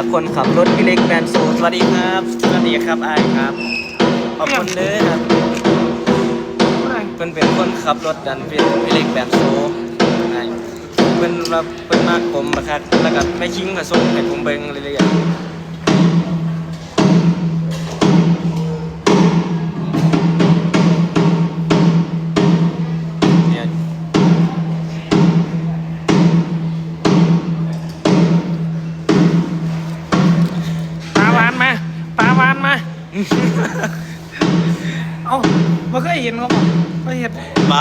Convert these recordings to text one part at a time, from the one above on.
จากคนขับรถพี่เล็กแบนโซสวัสดีครับ สวัสดีครับไอายครับ ขอบคุณเลยครับเป็นเป็นคนขับรถดันเป็นพี่เล็กแบนโซไอ้เป็นว่าเป็นมากผมนะครับแล้วก็ไม่ชิงกับส่งให้ผมเบิ่งเรื่อยๆ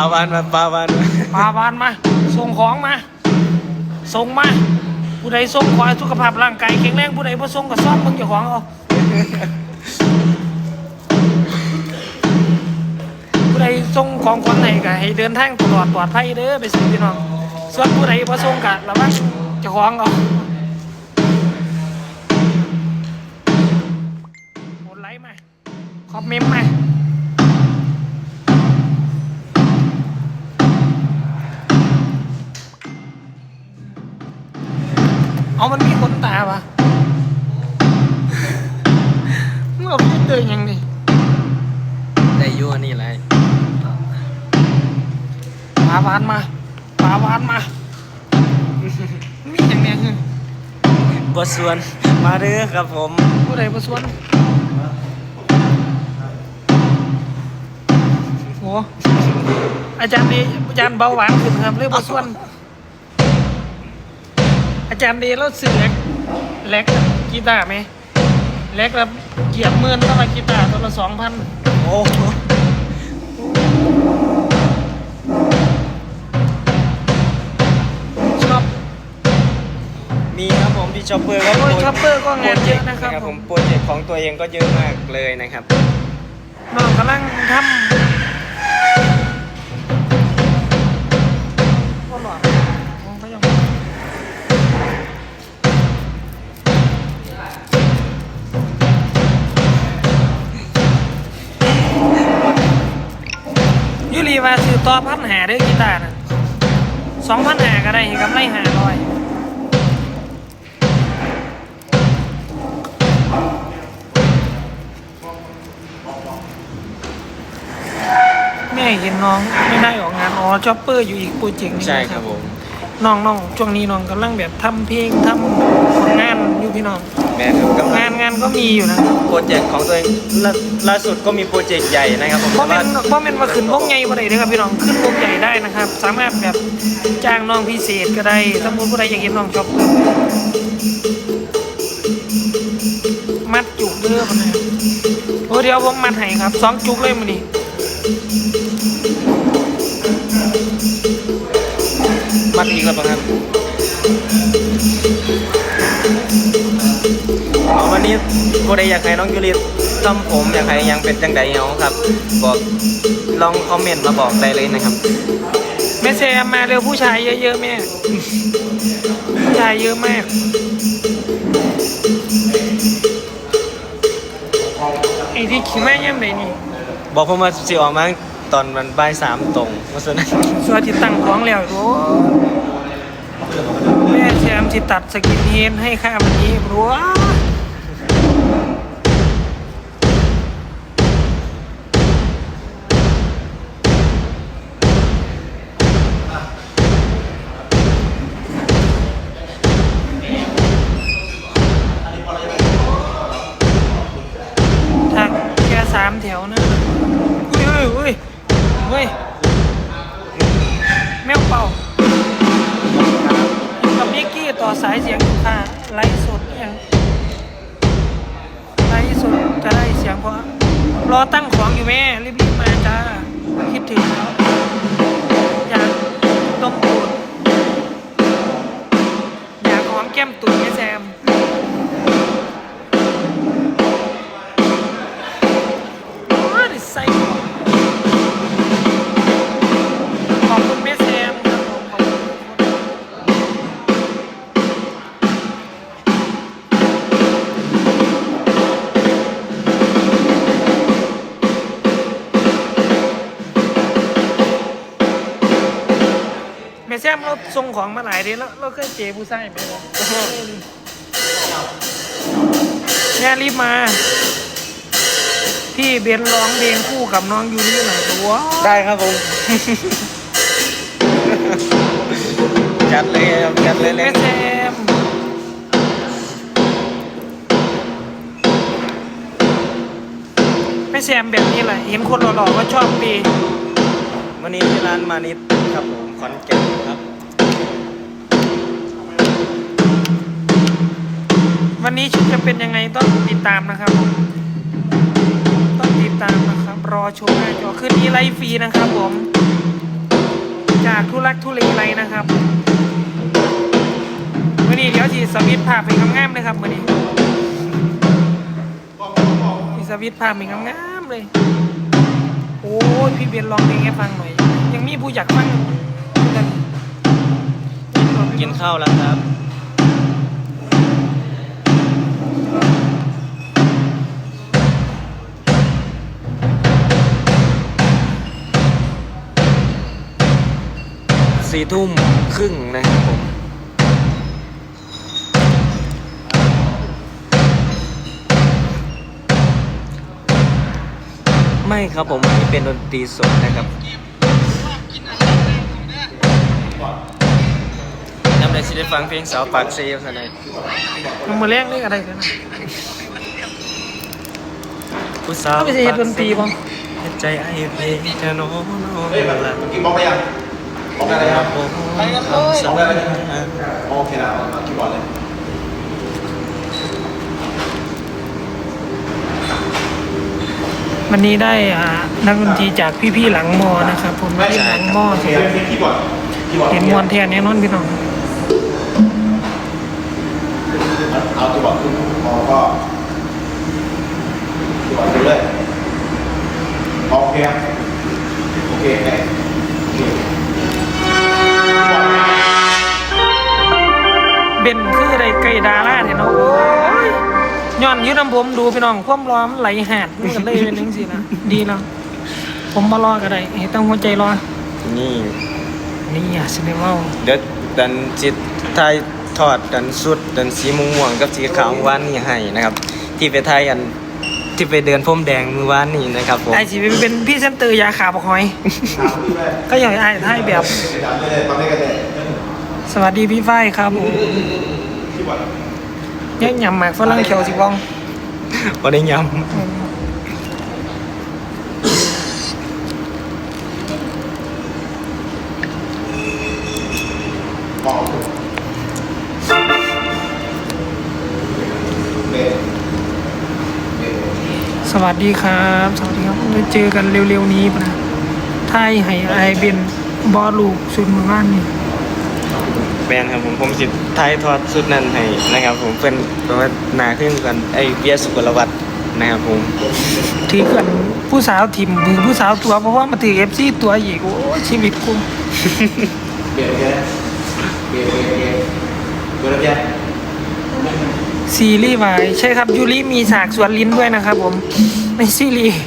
าวานมาปาวานมาปาวานมาส่งของมาส่งมาผู้ใดส่งขอให้สุขภาพร่างกายแข็งแรงผู้ใดบ่ส่งก็ซ่อมมึงเจ้าของเอาผู้ใดส่งของคนไหนก็ให้เดินทางตลอดปลอดภัยเด้อไปสู่พี่น้องส่วนผู้ใดบ่ส่งก็ระวังเจ้าของเอากดไลค์มาคอมเมนต์มา มันมีขนตาปะมึงเอาพี่เดินยังดิได้อยั่วนี่แหละปลาหวานมาปลาหวานมา มีอย่างเนี้ยคือบทส่วนมาเด้อครับผมผู้ใดผู้สวนโอ้อาจารย์ดีอาจารย์เบาหวานขึ้นครับเรื่องผู้สวน อาจารย์ดีแล้วสื่อแลกแลกกีตาร์ไหมแลกแล้วเกียบหมื่นเท่าไหร่กีตาร์ตัวละสองพันโอ้โหชอบมีครับผมที่ช็อปเปอร์ครับโอ้ยช็อปเปอร์ก็งานเยอะนะครับผผมมโปรเจกต์ของตัวเองก็เยอะมากเลยนะครับน้องกำลังทำาเด้อกีตาร์นะสองพันหาก็ได้เห็นกำไรหาร้อยแม่เห็นน้องไม่ได้ออกงานอ๋อจ็อปเปอร์อยู่อีกโปรเจกต์นึงใช่ครับผม น้องน้องช่วงนี้น้องกำลังแบบทำเพลงทำผลงานอยู่พี่น้องแม่ครับกำลังางนงานก็มีอยู่นะโปรเจกต์ของตัวเองล่าล่าสุดก็มีโปรเจกต์ใหญ่นะครับผมเพราะแต่เป็นว่าเพราะเป็นมาขึ้นวงใหญ่บ่ได้เด้อครับพี่น้องขึ้นวงใหญ่ได้นะครับ สามารถแบบจ้างน้องพิเศษก็ได้สมมติผู้ใดอยากเห็นน้องจบมัดจุกเด้อมันนะโอ้เดี๋ยวผมมัดให้ครับสองจุกเลยมันนี่ มัดอีกแล้วป่ะครับอ๋อวันนี้ผู้ใดอยากให้น้องยูริทำผมอยากให้ยังเป็นจังใดเอาครับบอกลองคอมเมนต์มาบอกได้เลยนะครับแม่แซมมาเร็วผู้ชายเยอะๆแม่ผู้ชายเยอะมากไอ้ที่ขี่แม่ย่ำไหนนี่บอกผมว่าสิออกมา ตอนมันบ่ายสามตรงเพราะฉะนั้นสวัสดีตั้งของแล้วโอ้แม่แชมสิตัดสกินเฮนให้ข้ามันนี้รัว สายเสียงค่ะไลฟ์สดยังไลฟ์สดจะได้เสียงเพราะรอตั้งของอยู่แม่รีบๆมาจ้าคิดถึงแล้วอยากดมตูดอยากหอมแก้มตูดแม่แซม เราส่งของมาหลายเดือนแล้วเราเคยเจผู้ใส่ไหมวะแม่รีบมา พี่เบนร้องเพลงคู่กับน้องยูริหน่อยตัวได้ครับผม จัดเลยครับจัดเลยเลแม่ยแซมแม่แซมแบบนี้แหละเห็นคนหล่อๆก็ชอบดีวันนี้ที่ร้านมานิดครับผมขอนแก่นครับ วันนี้ชุดจะเป็นยังไงต้องติดตามนะครับผมต้องติดตามนะครับ รอชมหน้าจอคืนนี้ไลฟ์ฟรีนะครับผม จากทุลักทุเลไรนะครับวันนี้เดี๋ยวสิสวิตช์ภาพเป็นงามๆเลยครับวันนี้มีสวิตช์ภาพเป็นงามๆเลย โอ้ยพี่เบียนลองเพลงให้ฟังหน่อย ยังมีผู้อยากฟังกันกินข้าวแล้วครับ สี่ทุ่มครึ่งนะครับผมไม่ครับผมอันนี้เป็นดนตรีสดนะครับจำได้สิได้ฟังเพลงสาวปากเซียวสนายมันมาแรกนี่อะไรกันนะผู้สาวเขาไม่ใช่เฮ็ดดนตรีบ่เฮ็ดใจไอ้เพลงจะโน้นโน้นเฮ้ยแบบละเมื่อกี้บล็อกไปยัง บล็อกได้เลยครับผมไปกันเลยบล็อกได้เลยโอเคนะเอาคีย์บอร์ดเลยวันนี้ได้อ่านักดนตรีจากพี่ๆหลังมอนะครับ ผมมาเล่นหลังมอโอเคเสียคีย์บอร์ดคีย์บอร์ดเห็นมวนแทนแน่นอนพี่น้องเอาคีย์บอร์ดขึ้นพอก็ น้ำผมดูพี่น้องความร้อนมันไหลหาดมันก็เลยเป็นจังซี่นะดีแล้วผมมารอก็ได้ให้ต้องหัวใจรอนี่นี่อะสิได้เว้าเดี๋ยวดันจิตไทยทอดดันสุดดันสีม่วงกับสีขาววานนี่ให้นะครับ ที่ไปไทยอันที่ไปเดินพรมแดงมือวานนี่นะครับผมไอ้สิเป็นพี่เซนเตอร์ยาขาบกหอย ก็อยากให้ให้แบบ สวัสดีพี่ฝ้ายครับผมยังยำหมากฝรั่งเขียวสิบอง บ่ได้ย้มองขึ้นเบสวัสดีครับ สวัสดีครับได้เจอกันเร็วๆนี้ปะนะไทยให้ไอเบนบอลูกสุดหมือบ้านนี่ แบนครับผมผมสิไทยทอดสุดนั้นให้นะครับ ผมเป็นเพราะว่าหนาขึ้นกันไอ้เบียสุกลวัฒน์นะครับผมถือกันผู้สาวถิ่มมือผู้สาวตัวเพราะว่ามาถือเอฟซีตัวอีกโอ้ชีวิตกูเบสเบสเบสเบสเบสเบสเบสซีรีส์วายใช่ครับยูริมีฉากสวนลิ้นด้วยนะครับผมในซีรีส์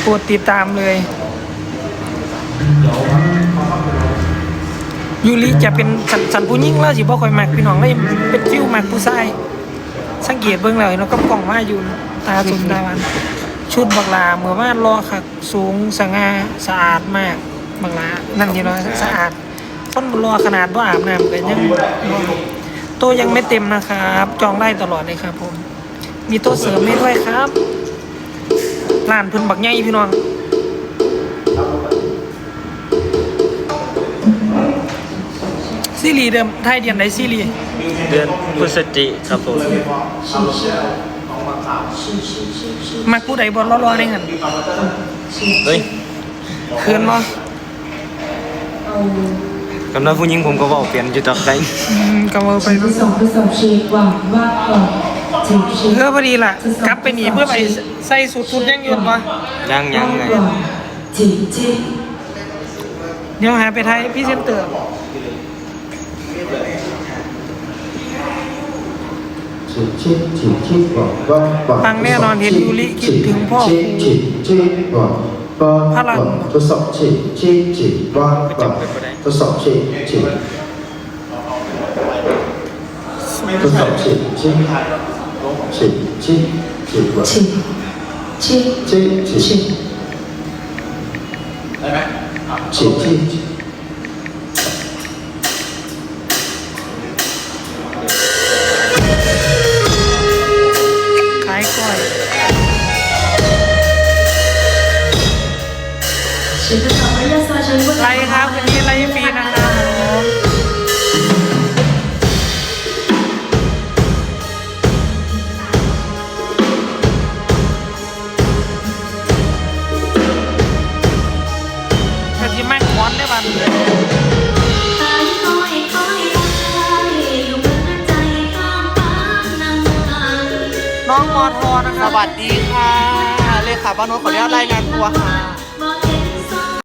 โปรดติดตามเลย ยูริจะเป็นสันสันผู้ยิ่งแล้วสิบ่ค่อยมักพี่น้องเลยเป็นฟิวมักผู้ชายสังเกตเบื้องแล้วก็กล่องมาอยู่ตาสุนตาวัน ชุดบักลาเหมื่อวารอคักสูงสง่าสะอาดมากบักลานั่นที่เนาสะอาดคนรอขนาดว่าอาบน้ำกันยังรอโตยังไม่เต็มนะครับ จองได้ตลอดเลยครับผม มีโต๊ะเสริมให้ด้วยครับร้านพิ่นบักใหญ่พี่น้อง ซีรีเดิมไทยเดียนไหนซีรีเดือนพฤศจิครับผมมักผู้ใดบอลรอๆได้เงินเฮ้ยคืนมากำลังผู้หญิงผมก็บอกเปลี่ยนจุดตักได้อืก็เอาไปเพื่อพอดีล่ะ กลับไปหนีเพื่อไปใส่สูตรทุนยังยืนบ่ยังยังไงงเเดี๋ยวหาไปไทยพี่เซนเตอร์ ฟังแน่นอนเห็นยูริคิดถึงพ่อพลังทดสอบชีดฉีดฉีดว่าแบบทดสอบชีดฉีดทดสอบชีดชีดฉีดฉีดชีดว่าฉีดชีดชีดชีดชีดฉีด วัสดีค่ะ เลขาบ้านโน้ตขออนุญาตรายงานตัวค่ะ